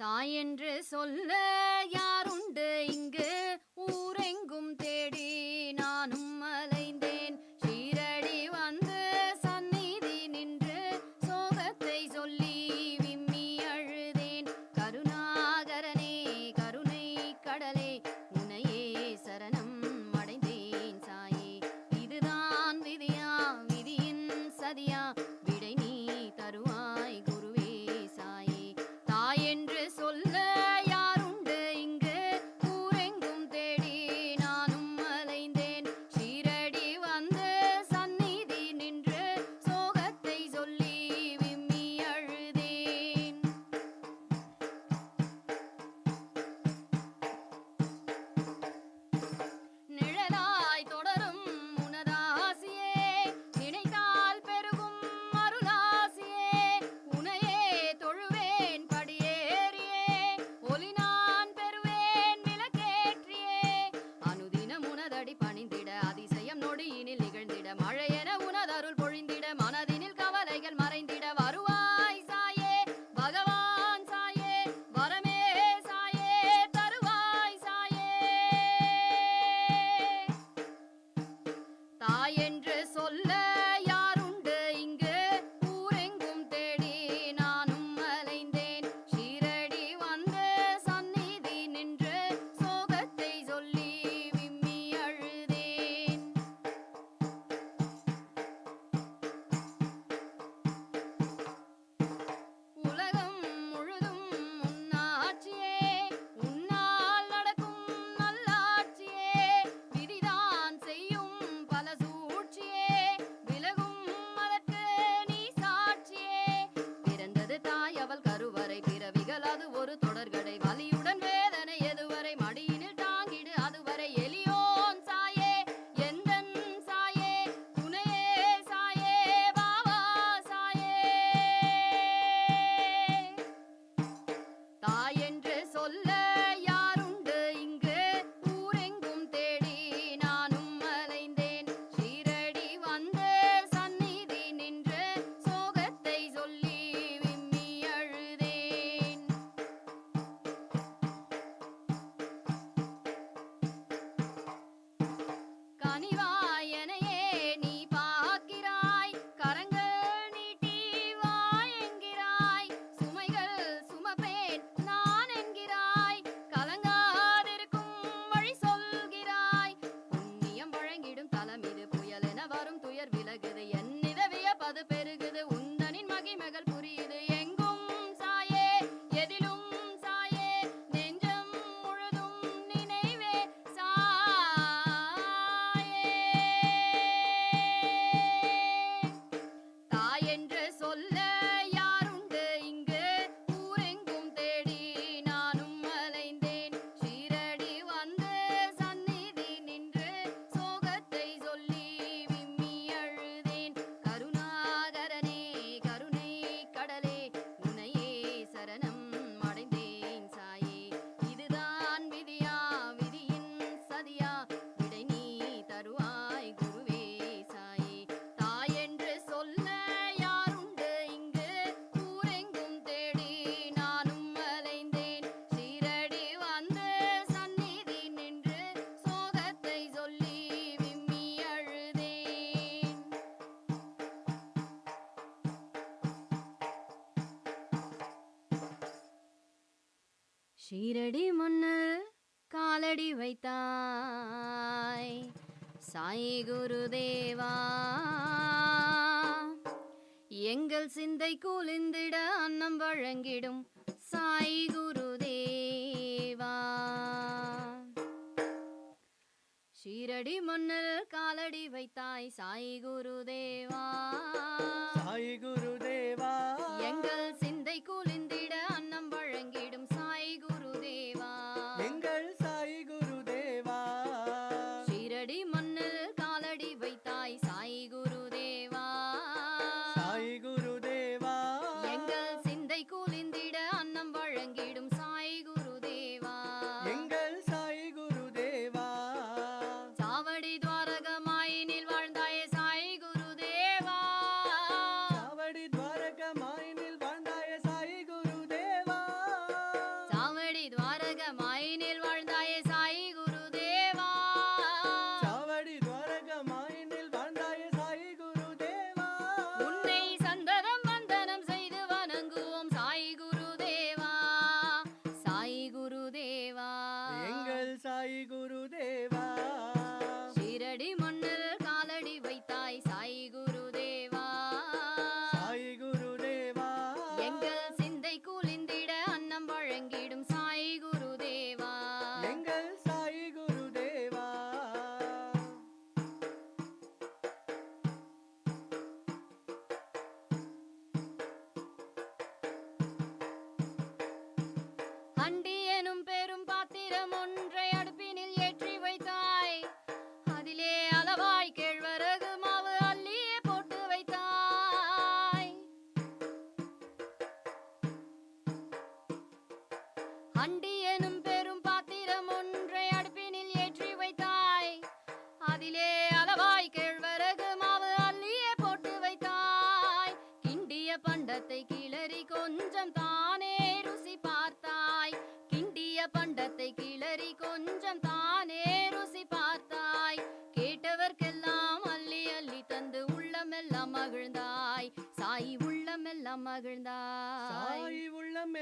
தாயென்று சொல்ல யாருண்டு இங்கு? சீரடி முன்னில் காலடி வைத்தாய். சாயி குருதேவா எங்கள் சிந்தை கூலிந்திட அன்னம் வழங்கிடும் சாயி குருதேவா. ஷீரடி மன்னர் காலடி வைத்தாய் சாயி குருதேவா. சாயி குருதேவா. எங்கள் சிந்தை கூலி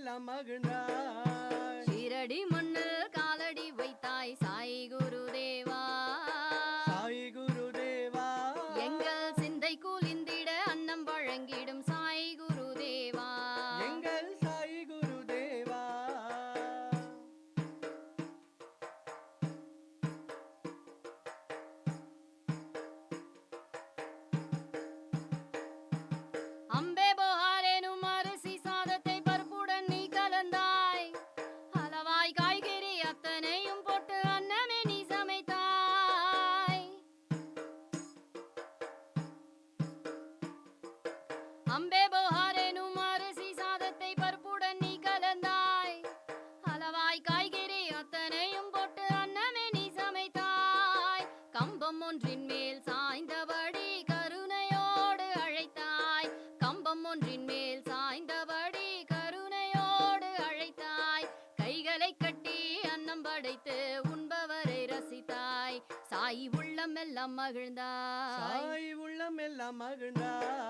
எல்லாம் மகிழ்ந்தாய். ஷீரடி உள்ளம் எல்லாம் மகிழ்ந்தாய். உள்ளம் எல்லாம் மகிழ்ந்தாய்.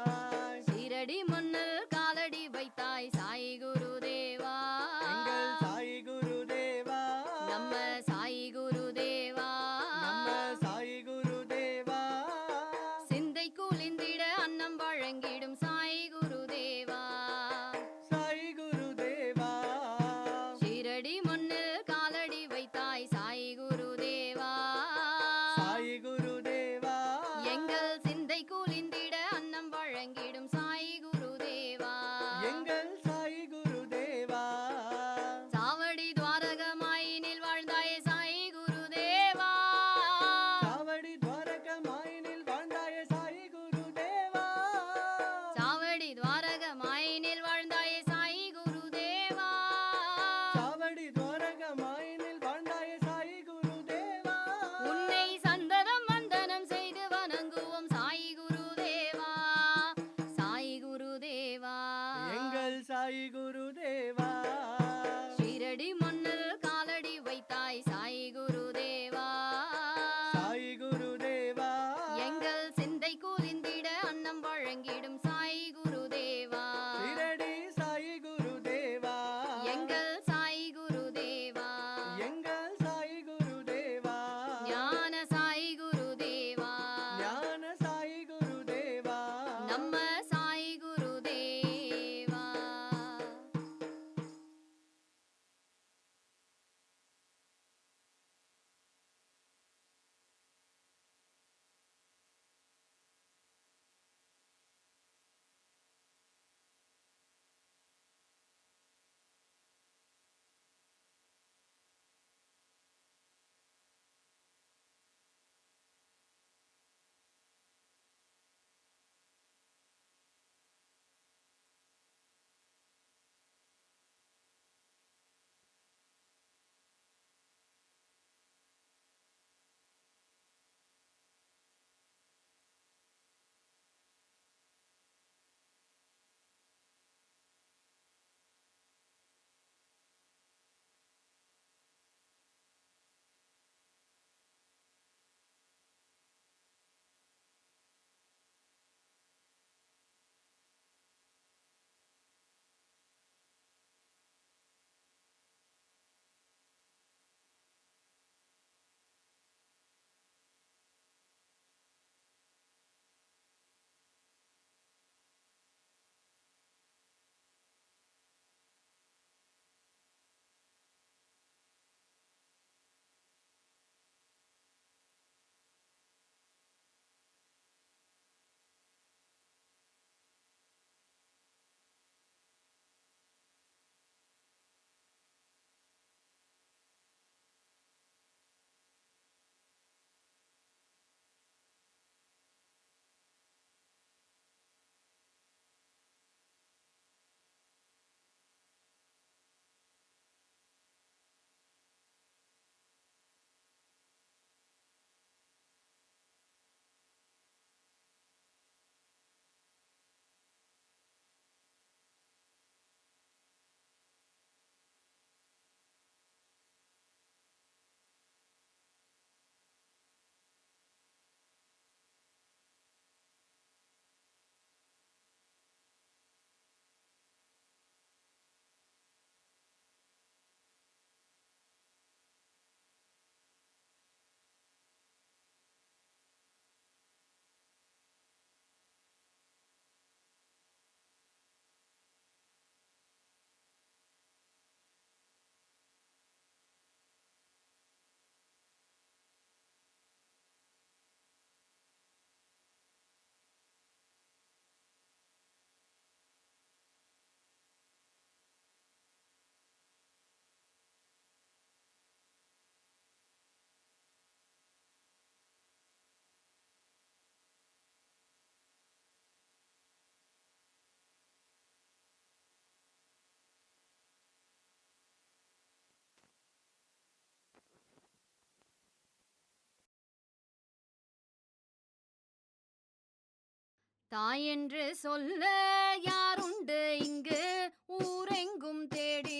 தாயென்று சொல்ல யாருண்டு இங்கு? ஊரெங்கும் தேடி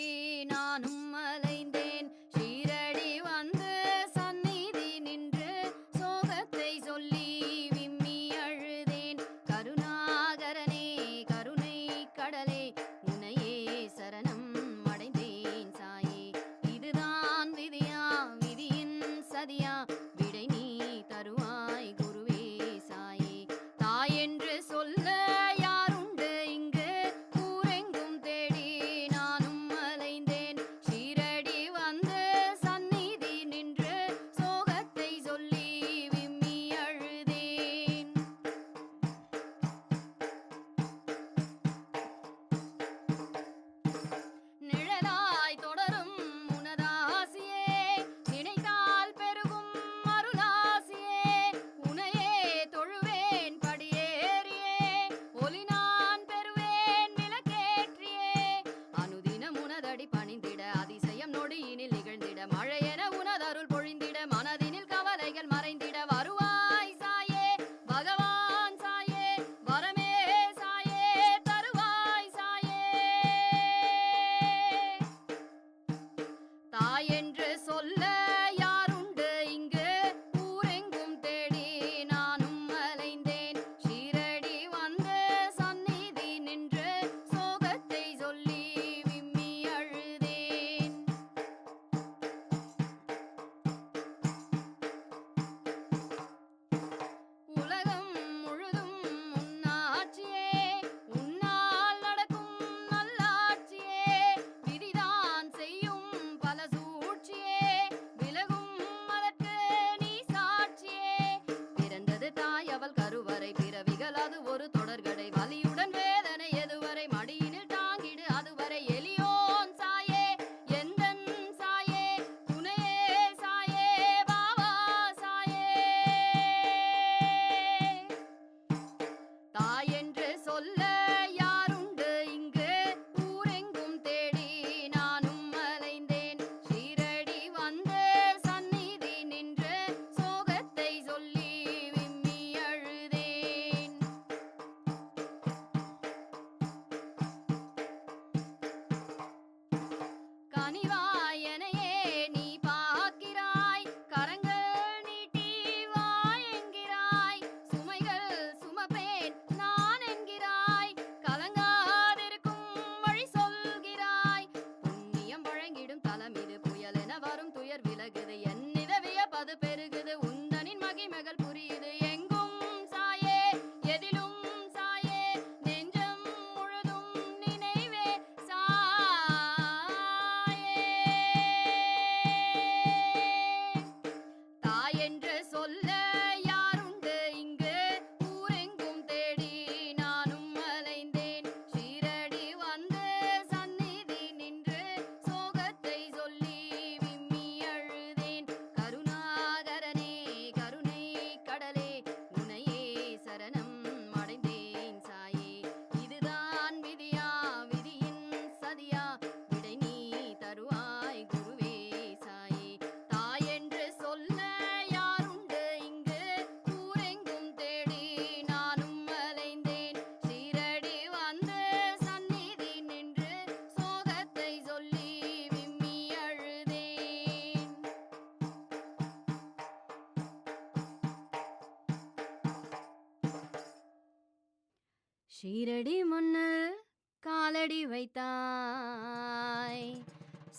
ஷீரடி முன்னல் காலடி வைத்தாய்.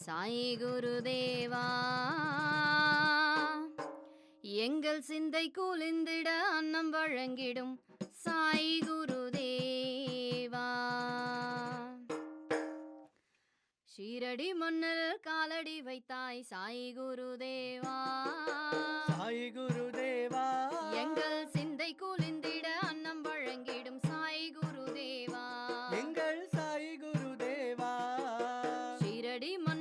சாயி குருதேவா எங்கள் சிந்தை கூலிந்திட அன்னம் வழங்கிடும் சாயி குருதேவா ஷீரடி மன்னல் காலடி வைத்தாய் சாயி குருதேவா சாயி குரு அடி மண்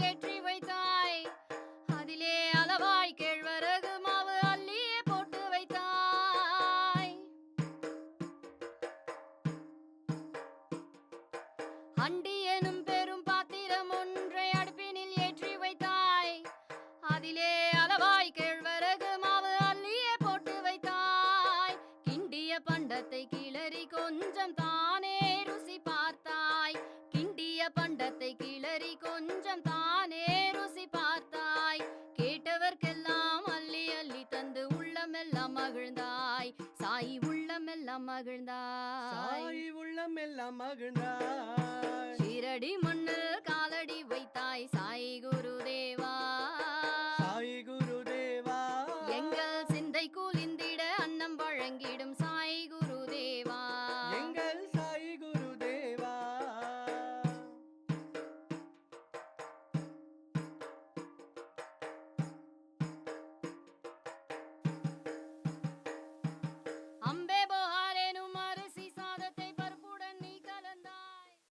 created மகிழ்ந்தாய். சாய் உள்ளம் எல்லாம் மகிழ்ந்தாய். சாய் உள்ளம் எல்லாம் மகிழ்ந்தாய். ஷீரடி மண்ணில்